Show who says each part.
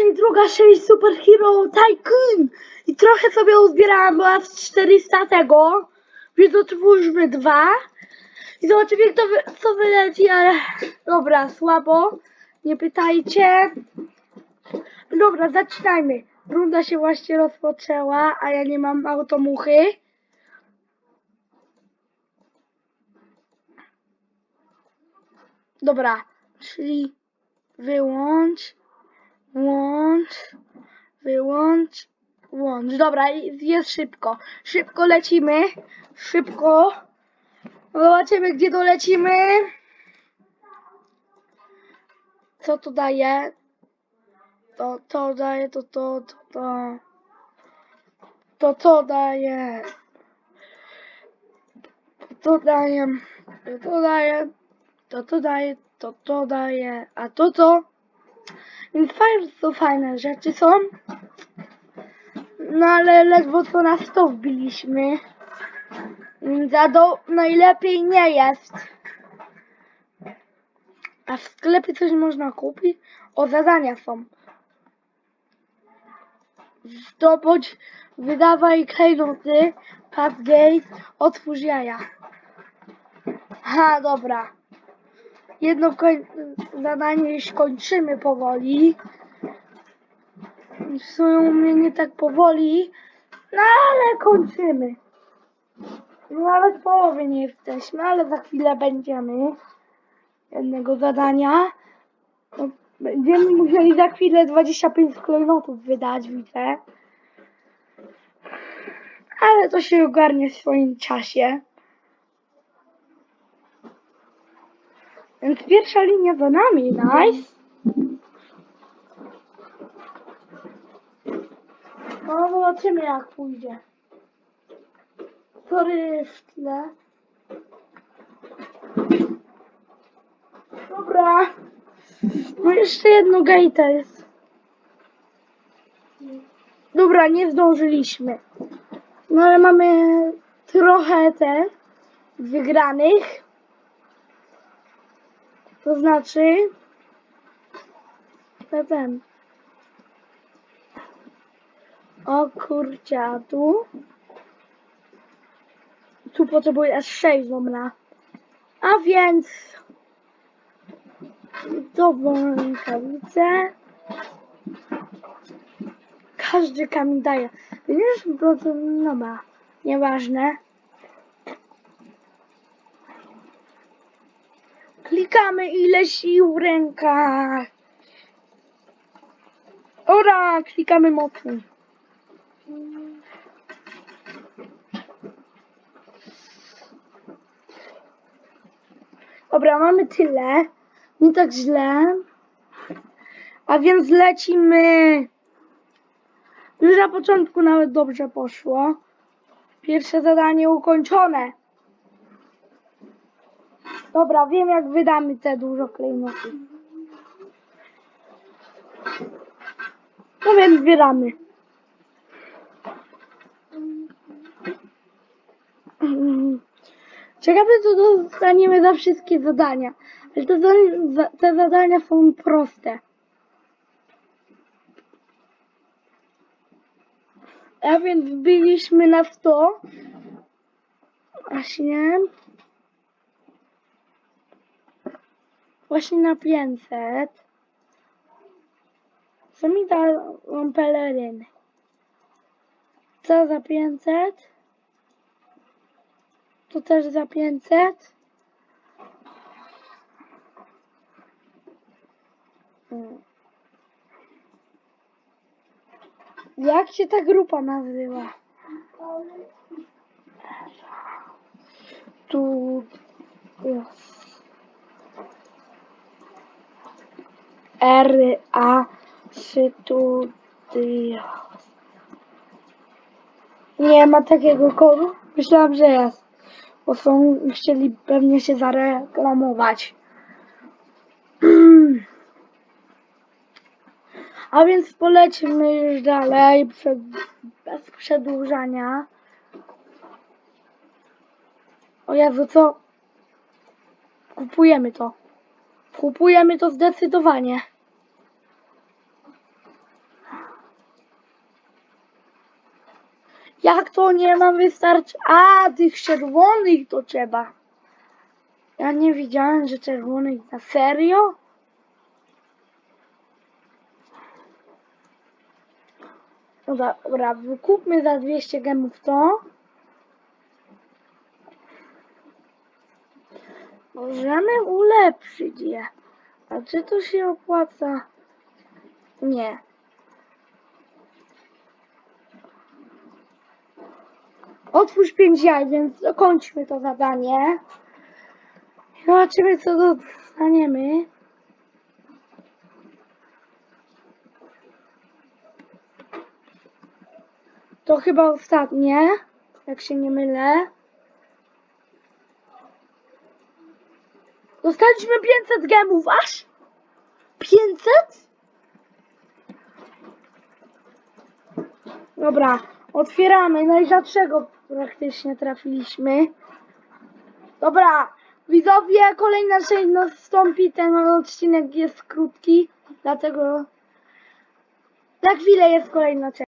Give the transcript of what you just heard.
Speaker 1: dzisiaj druga część Super Hero Tycoon. I trochę sobie uzbierałam, była z 400 tego. Więc otwórzmy dwa. I zobaczymy, jak to wy, co wyleci, ale dobra, słabo. Nie pytajcie. Dobra, zaczynajmy. Runda się właśnie rozpoczęła, a ja nie mam automuchy. Dobra, czyli wyłącz, włącz, wyłącz, włącz. Dobra, jest szybko. Szybko lecimy. Szybko. Zobaczymy, gdzie dolecimy. Co to daje? To, to daje, to, to, to, to. To, to daje. To daje. To daje. To, to daje. To, to daje. A to, to. Więc bardzo fajne rzeczy są. No ale ledwo co na 100 wbiliśmy. Za do najlepiej nie jest. A w sklepie coś można kupić? O, zadania są. Zdobądź, wydawaj klejnoty, Passgate, otwórz jaja. Ha, dobra. Jedno zadanie już kończymy powoli. W sumie mnie nie tak powoli, no ale kończymy. Nawet w połowie nie jesteśmy, ale za chwilę będziemy. Jednego zadania. No, będziemy musieli za chwilę 25 klejnotów wydać, widzę. Ale to się ogarnie w swoim czasie. Więc pierwsza linia za nami, nice. No zobaczymy jak pójdzie. Sorry w tle. Dobra. No jeszcze jedno gejta jest. Dobra, nie zdążyliśmy. No ale mamy trochę te wygranych. To znaczy to ten. O kurczę, a tu? Tu potrzebuję aż 6 na. A więc dobrą rękawicę. Każdy kamień daje. 50% dobra. Nieważne. Klikamy ile sił w rękach. Ora, klikamy mocniej. Dobra, mamy tyle. Nie tak źle. A więc lecimy. Już na początku nawet dobrze poszło. Pierwsze zadanie ukończone. Dobra, wiem jak wydamy te dużo klejnotów. No więc zbieramy. Ciekawe co dostaniemy za wszystkie zadania. Ale te, te zadania są proste. A więc wbiliśmy na 100. Właśnie. Właśnie na 500. Co mi dają peleryny? Co za 500? To też za 500. Mm. Jak się ta grupa nazywa? Tu jest. R A Studios. Nie ma takiego kodu? Myślałam, że jest. Bo są, chcieli pewnie się zareklamować. A więc polecimy już dalej, przed, bez przedłużania. O Jezu, co? Kupujemy to. Kupujemy to zdecydowanie. Jak to nie mam wystarczy? A, tych czerwonych to trzeba. Ja nie widziałem, że czerwonych. Na serio? No dobra, wykupmy za 200 gemów to. Możemy ulepszyć je. A czy to się opłaca? Nie. Otwórz pięć jaj, więc dokończmy to zadanie. Zobaczymy, co dostaniemy. To chyba ostatnie, jak się nie mylę. Dostaliśmy 500 gemów, aż? 500? Dobra, otwieramy. Najrzadszego praktycznie trafiliśmy. Dobra, widzowie, kolejna część nastąpi. Ten odcinek jest krótki, dlatego za chwilę jest kolejna część.